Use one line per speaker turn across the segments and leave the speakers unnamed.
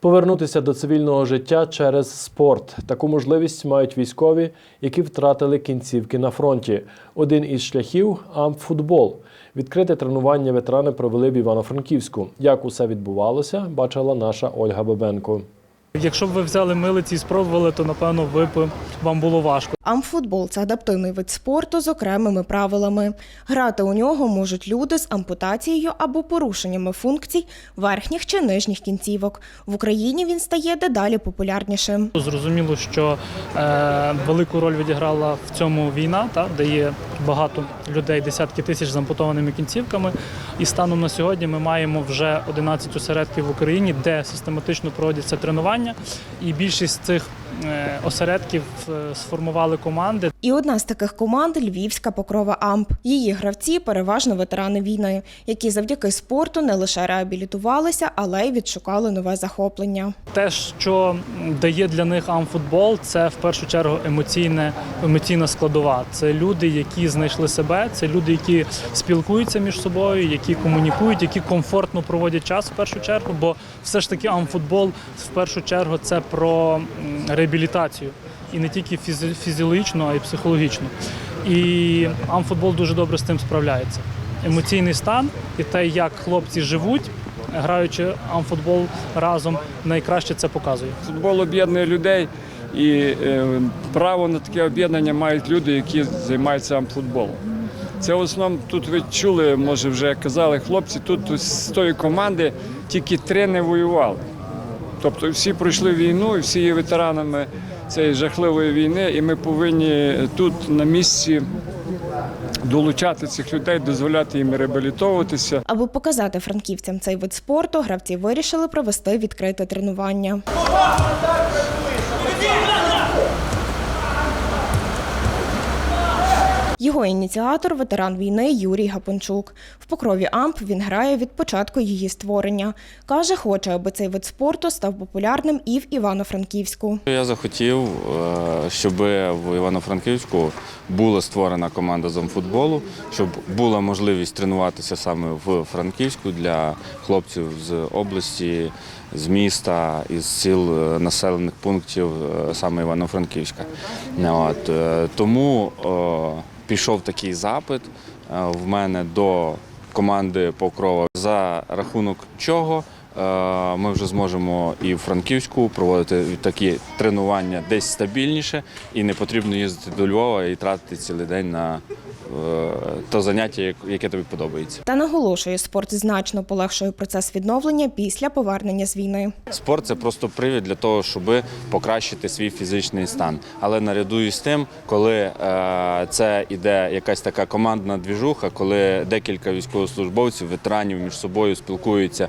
Повернутися до цивільного життя через спорт. Таку можливість мають військові, які втратили кінцівки на фронті. Один із шляхів амфутбол. Відкрите тренування ветерани провели в Івано-Франківську. Як усе відбувалося, бачила наша Ольга Бабенко.
Якщо б ви взяли милиці і спробували, то напевно ви б вам було важко.
Амфутбол це адаптивний вид спорту з окремими правилами. Грати у нього можуть люди з ампутацією або порушеннями функцій верхніх чи нижніх кінцівок. В Україні він стає дедалі популярнішим.
Зрозуміло, що е, велику роль відіграла в цьому війна, та, де є багато людей, десятки тисяч з ампутованими кінцівками. І станом на сьогодні ми маємо вже 11 осередків в Україні, де систематично проводяться тренування. І більшість цих осередків е, сформували команди,
І одна з таких команд львівська покрова Амп. Її гравці переважно ветерани війни, які завдяки спорту не лише реабілітувалися, але й відшукали нове захоплення.
Те, що дає для них амфутбол, це в першу чергу емоційне, емоційна складова. Це люди, які знайшли себе, це люди, які спілкуються між собою, які комунікують, які комфортно проводять час в першу чергу. Бо все ж таки амфутбол в першу чергу це про реабілітацію. І не тільки фізіологічно, а й психологічно. І амфутбол дуже добре з тим справляється. Емоційний стан і те, як хлопці живуть, граючи амфутбол разом, найкраще це показує.
Футбол об'єднує людей, і е, право на таке об'єднання мають люди, які займаються футболом. Це в основному тут ви чули, може вже казали хлопці, тут з тої команди тільки три не воювали. Тобто всі пройшли війну, і всі є ветеранами цієї жахливої війни, і ми повинні тут на місці долучати цих людей, дозволяти їм реабілітовуватися.
Аби показати франківцям цей вид спорту, гравці вирішили провести відкрите тренування. Його ініціатор ветеран війни Юрій Гапончук. В покрові Амп він грає від початку її створення. Каже, хоче, аби цей вид спорту став популярним і в Івано-Франківську.
Я захотів, е, щоб в Івано-Франківську була створена команда з амфутболу, щоб була можливість тренуватися саме в Франківську для хлопців з області, з міста, із сіл е, населених пунктів е, саме Івано-Франківська. Тому пішов такий запит е, в мене до команди Покрова, за рахунок чого ми вже зможемо і в Франківську проводити такі тренування десь стабільніше, і не потрібно їздити до Львова і тратити цілий день на е, то заняття, яке тобі подобається.
Та наголошує, спорт значно полегшує процес відновлення після повернення з війни.
Спорт це просто привід для того, щоб покращити свій фізичний стан. Але наряду із тим, коли е, це іде якась така командна двіжуха, коли декілька військовослужбовців, ветеранів між собою спілкуються е,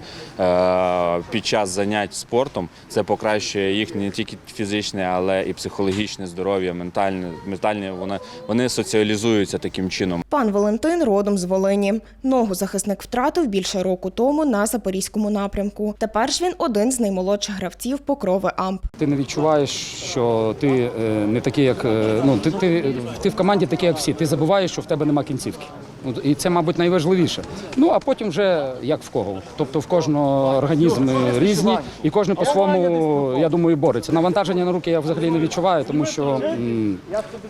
під час занять спортом, це покращує їхнє не тільки фізичне, але і психологічне здоров'я, ментальне, ментальне. Вони, вони соціалізуються таким чином.
Пан Валентин родом з Волині. Ногу захисник втратив більше року тому на запорізькому напрямку. Тепер ж він один з наймолодших гравців покрови Амп.
Ти не відчуваєш, що ти е, не такий, як е, ну ти, ти, ти в команді такий, як всі. Ти забуваєш, що в тебе нема кінцівки. Ну, І це, мабуть, найважливіше. Ну а потім вже як в кого. Тобто в кожного організми різні, і кожен по-своєму, я думаю, бореться. Навантаження на руки я взагалі не відчуваю, тому що м,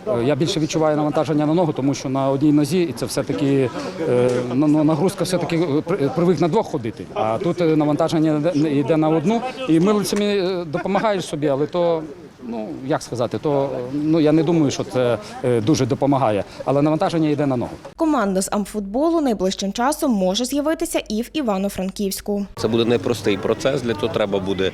е, я більше відчуваю навантаження на ногу, тому що на одній нозі і це все-таки е, ну, нагрузка все-таки е, при- привик на двох ходити. А тут е, навантаження йде- йде на одну, і милицями е, допомагаєш собі, але то. Ну, як сказати, то ну я не думаю, що це е, дуже допомагає, але навантаження йде на ногу.
Команда з амфутболу найближчим часом може з'явитися і в Івано-Франківську.
Це буде непростий процес. Для того треба буде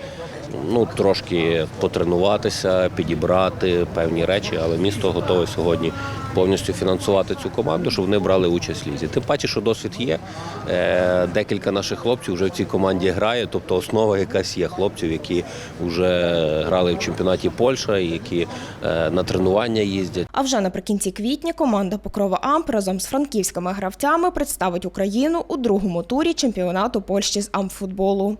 ну трошки потренуватися, підібрати певні речі, але місто готове сьогодні повністю фінансувати цю команду, щоб вони брали участь в лізі. Тим паче, що досвід є. Е, Декілька наших хлопців вже в цій команді грає, тобто основа якась є хлопців, які вже грали в чемпіонаті Польща, які е, на тренування їздять.
А вже наприкінці квітня команда Покрова Амп разом з франківськими гравцями представить Україну у другому турі чемпіонату Польщі з амфутболу.